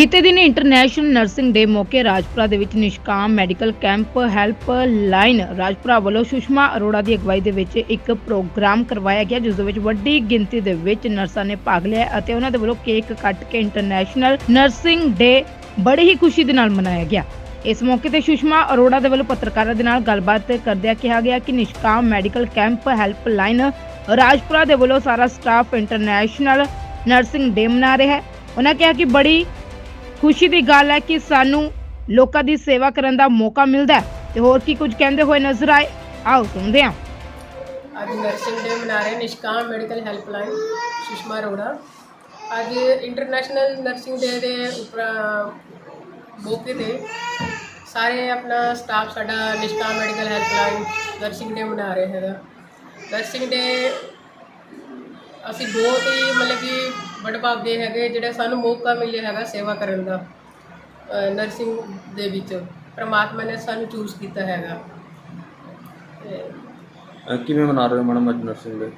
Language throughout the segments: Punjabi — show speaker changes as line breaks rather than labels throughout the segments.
ਬੀਤੇ ਦਿਨ ਇੰਟਰਨੈਸ਼ਨਲ ਨਰਸਿੰਗ ਡੇ ਮੌਕੇ ਰਾਜਪੁਰਾ ਦੇ ਵਿੱਚ Nishkam medical camp help line Rajpura ਵੱਲੋਂ ਸੁਸ਼ਮਾ ਅਰੋੜਾ ਦੀ ਅਗਵਾਈ ਦੇ ਵਿੱਚ ਇੱਕ ਪ੍ਰੋਗਰਾਮ ਕਰਵਾਇਆ ਗਿਆ, ਜਿਸ ਦੇ ਵਿੱਚ ਵੱਡੀ ਗਿਣਤੀ ਦੇ ਵਿੱਚ ਨਰਸਾਂ ਨੇ ਭਾਗ ਲਿਆ ਅਤੇ ਉਹਨਾਂ ਦੇ ਵੱਲੋਂ ਕੇਕ ਕੱਟ ਕੇ ਇੰਟਰਨੈਸ਼ਨਲ ਨਰਸਿੰਗ ਡੇ ਬੜੀ ਹੀ ਖੁਸ਼ੀ ਦੇ ਨਾਲ ਮਨਾਇਆ ਗਿਆ। ਇਸ ਮੌਕੇ ਤੇ ਸੁਸ਼ਮਾ ਅਰੋੜਾ ਦੇ ਵੱਲੋਂ ਪੱਤਰਕਾਰਾਂ ਦੇ ਨਾਲ ਗੱਲਬਾਤ ਕਰਦਿਆਂ ਕਿਹਾ ਗਿਆ ਕਿ Nishkam medical camp help line Rajpura ਦੇ ਵੱਲੋਂ ਸਾਰਾ ਸਟਾਫ ਇੰਟਰਨੈਸ਼ਨਲ ਨਰਸਿੰਗ ਡੇ ਮਨਾ ਰਿਹਾ ਹੈ। ਉਹਨਾਂ ਕਿਹਾ ਕਿ ਬੜੀ ਖੁਸ਼ੀ ਦੀ ਗੱਲ ਹੈ ਕਿ ਸਾਨੂੰ ਲੋਕਾਂ ਦੀ ਸੇਵਾ ਕਰਨ ਦਾ ਮੌਕਾ ਮਿਲਦਾ ਹੈ। ਤੇ ਹੋਰ ਕੀ ਕੁਝ ਕਹਿੰਦੇ ਹੋਏ ਨਜ਼ਰ ਆਏ? ਆਓ ਸੁਣਦੇ ਹਾਂ।
ਅੱਜ ਨਰਸਿੰਗ ਡੇ ਮਨਾ ਰਹੇ ਨਿਸ਼ਕਾਮ ਮੈਡੀਕਲ ਹੈਲਪਲਾਈਨ ਸੁਸ਼ਮਾ ਅਰੋੜਾ। ਅੱਜ ਇੰਟਰਨੈਸ਼ਨਲ ਨਰਸਿੰਗ ਡੇ ਦੇ ਉੱਪਰ ਮੌਕੇ ਤੇ ਸਾਰੇ ਆਪਣਾ ਸਟਾਫ ਸਾਡਾ Nishkam medical helpline nursing day ਮਨਾ ਰਹੇ ਹੈਗਾ। ਨਰਸਿੰਗ ਡੇ ਅਸੀਂ ਬਹੁਤ ਹੀ ਮਤਲਬ ਕਿ ਵਡਭਾਗੇ ਹੈਗੇ, ਜਿਹੜਾ ਸਾਨੂੰ ਮੌਕਾ ਮਿਲਿਆ ਹੈਗਾ ਸੇਵਾ ਕਰਨ ਦਾ ਨਰਸਿੰਗ ਦੇ ਵਿੱਚ, ਪ੍ਰਮਾਤਮਾ ਨੇ ਸਾਨੂੰ ਚੂਜ਼ ਕੀਤਾ ਹੈਗਾ। ਤੇ
ਅਹ ਕਿਵੇਂ ਮਨਾ ਰਹੇ ਹੋ ਮੈਡਮ ਅੱਜ ਨਰਸਿੰਗ ਡੇ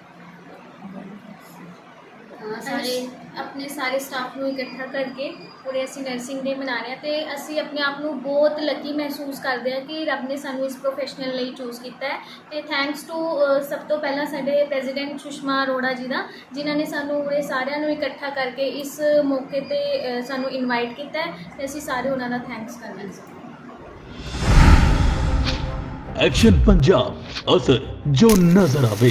ਸਾਰੇ ਆਪਣੇ ਸਾਰੇ ਸਟਾਫ ਨੂੰ ਇਕੱਠਾ ਕਰਕੇ ਪੂਰੇ ਅਸੀਂ ਨਰਸਿੰਗ ਡੇ ਮਨਾ ਰਹੇ ਹਾਂ ਤੇ ਅਸੀਂ ਆਪਣੇ ਆਪ ਨੂੰ ਬਹੁਤ ਲੱਕੀ ਮਹਿਸੂਸ ਕਰਦੇ ਹਾਂ ਕਿ ਰੱਬ ਨੇ ਸਾਨੂੰ ਇਸ ਪ੍ਰੋਫੈਸ਼ਨਲ ਲਈ ਚੂਜ਼ ਕੀਤਾ ਹੈ ਤੇ ਥੈਂਕਸ ਟੂ ਸਭ ਤੋਂ ਪਹਿਲਾਂ ਸਾਡੇ ਪ੍ਰੈਜ਼ੀਡੈਂਟ ਸੁਸ਼ਮਾ ਅਰੋੜਾ ਜੀ ਦਾ, ਜਿਨ੍ਹਾਂ ਨੇ ਸਾਨੂੰ ਪੂਰੇ ਸਾਰਿਆਂ ਨੂੰ ਇਕੱਠਾ ਕਰਕੇ ਇਸ ਮੌਕੇ ਤੇ ਸਾਨੂੰ ਇਨਵਾਈਟ ਕੀਤਾ ਹੈ ਤੇ ਅਸੀਂ ਸਾਰੇ ਉਹਨਾਂ ਦਾ ਥੈਂਕਸ ਕਰਨਾ ਚਾਹੁੰਦੇ ਹਾਂ।
ਐਕਸ਼ਨ ਪੰਜਾਬ ਅਸਰ ਜੋ ਨਜ਼ਰ ਆਵੇ।